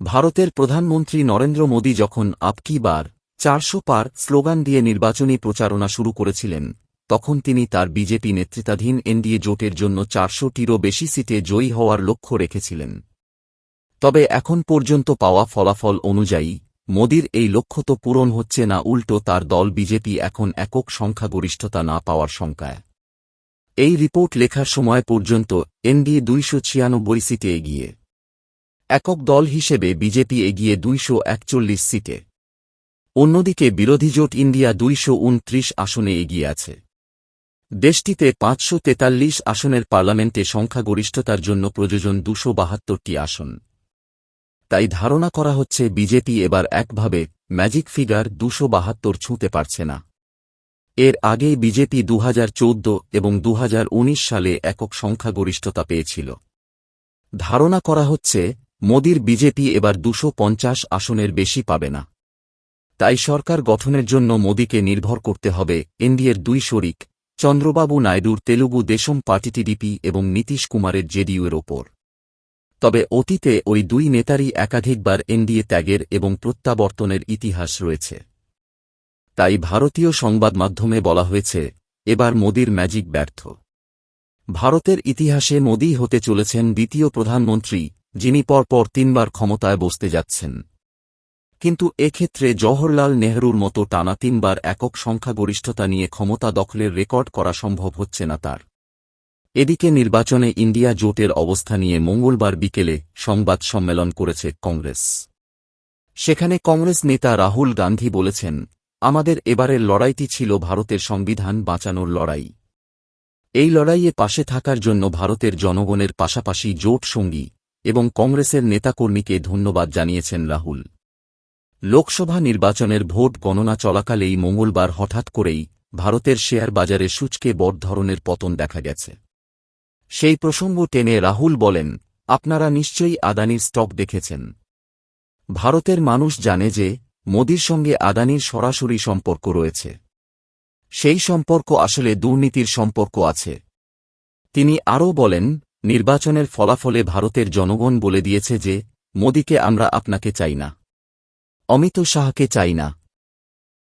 ভারতের প্রধানমন্ত্রী নরেন্দ্র মোদী যখন আপকি বার চারশো পার স্লোগান দিয়ে নির্বাচনী প্রচারণা শুরু করেছিলেন, তখন তিনি তার বিজেপি নেতৃত্বাধীন এনডিএ জোটের জন্য চারশোটিরও বেশি সিটে জয়ী হওয়ার লক্ষ্য রেখেছিলেন। তবে এখন পর্যন্ত পাওয়া ফলাফল অনুযায়ী, মোদির এই লক্ষ্য তো পূরণ হচ্ছে না, উল্টো তার দল বিজেপি এখন একক সংখ্যাগরিষ্ঠতা না পাওয়ার শঙ্কায়। এই রিপোর্ট লেখার সময় পর্যন্ত এনডিএ দুইশো ছিয়ানব্বই সিটে এগিয়ে। একক দল হিসেবে বিজেপি এগিয়ে দুইশো একচল্লিশ সিটে। অন্যদিকে বিরোধী জোট ইন্ডিয়া দুইশো উনত্রিশ আসনে এগিয়ে আছে। দেশটিতে পাঁচশো তেতাল্লিশ আসনের পার্লামেন্টে সংখ্যাগরিষ্ঠতার জন্য প্রযোজন দুশো বাহাত্তরটি আসন। তাই ধারণা করা হচ্ছে বিজেপি এবার একভাবে ম্যাজিক ফিগার দুশো বাহাত্তর ছুঁতে পারছে না। এর আগে বিজেপি দু হাজার চৌদ্দ এবং দু হাজার উনিশ সালে একক সংখ্যাগরিষ্ঠতা পেয়েছিল। ধারণা করা হচ্ছে মোদির বিজেপি এবার দুশো পঞ্চাশ আসনের বেশি পাবে না। তাই সরকার গঠনের জন্য মোদিকে নির্ভর করতে হবে এনডিএর দুই শরিক, চন্দ্রবাবু নাইডুর তেলুগু দেশম পার্টি টিডিপি এবং নীতিশ কুমারের জেডিইউ এর ওপর। তবে অতীতে ওই দুই নেতারই একাধিকবার এনডিএ ত্যাগের এবং প্রত্যাবর্তনের ইতিহাস রয়েছে। তাই ভারতীয় সংবাদ মাধ্যমে বলা হয়েছে, এবার মোদির ম্যাজিক ব্যর্থ। ভারতের ইতিহাসে মোদি হতে চলেছেন দ্বিতীয় প্রধানমন্ত্রী যিনি পরপর তিনবার ক্ষমতায় বসতে যাচ্ছেন। কিন্তু এক্ষেত্রে জওহরলাল নেহরুর মতো টানা তিনবার একক সংখ্যাগরিষ্ঠতা নিয়ে ক্ষমতা দখলের রেকর্ড করা সম্ভব হচ্ছে না তার। এদিকে নির্বাচনে ইন্ডিয়া জোটের অবস্থা নিয়ে মঙ্গলবার বিকেলে সংবাদ সম্মেলন করেছে কংগ্রেস। সেখানে কংগ্রেস নেতা রাহুল গান্ধী বলেছেন, আমাদের এবারের লড়াইটি ছিল ভারতের সংবিধান বাঁচানোর লড়াই। এই লড়াইয়ে পাশে থাকার জন্য ভারতের জনগণের পাশাপাশি জোট সঙ্গী এবং কংগ্রেসের নেতাকর্মীকে ধন্যবাদ জানিয়েছেন রাহুল। লোকসভা নির্বাচনের ভোট গণনা চলাকালেই মঙ্গলবার হঠাৎ করেই ভারতের শেয়ার বাজারে সূচকে বড় ধরনের পতন দেখা গেছে। সেই প্রসঙ্গ টেনে রাহুল বলেন, আপনারা নিশ্চয়ই আদানির স্টক দেখেছেন। ভারতের মানুষ জানে যে মোদির সঙ্গে আদানির সরাসরি সম্পর্ক রয়েছে। সেই সম্পর্ক আসলে দুর্নীতির সম্পর্ক আছে। তিনি আরও বলেন নির্বাচনের ফলাফলে ভারতের জনগণ বলে দিয়েছে যে, মোদীকে আমরা আপনাকে চাই না। অমিত শাহকে চাই না।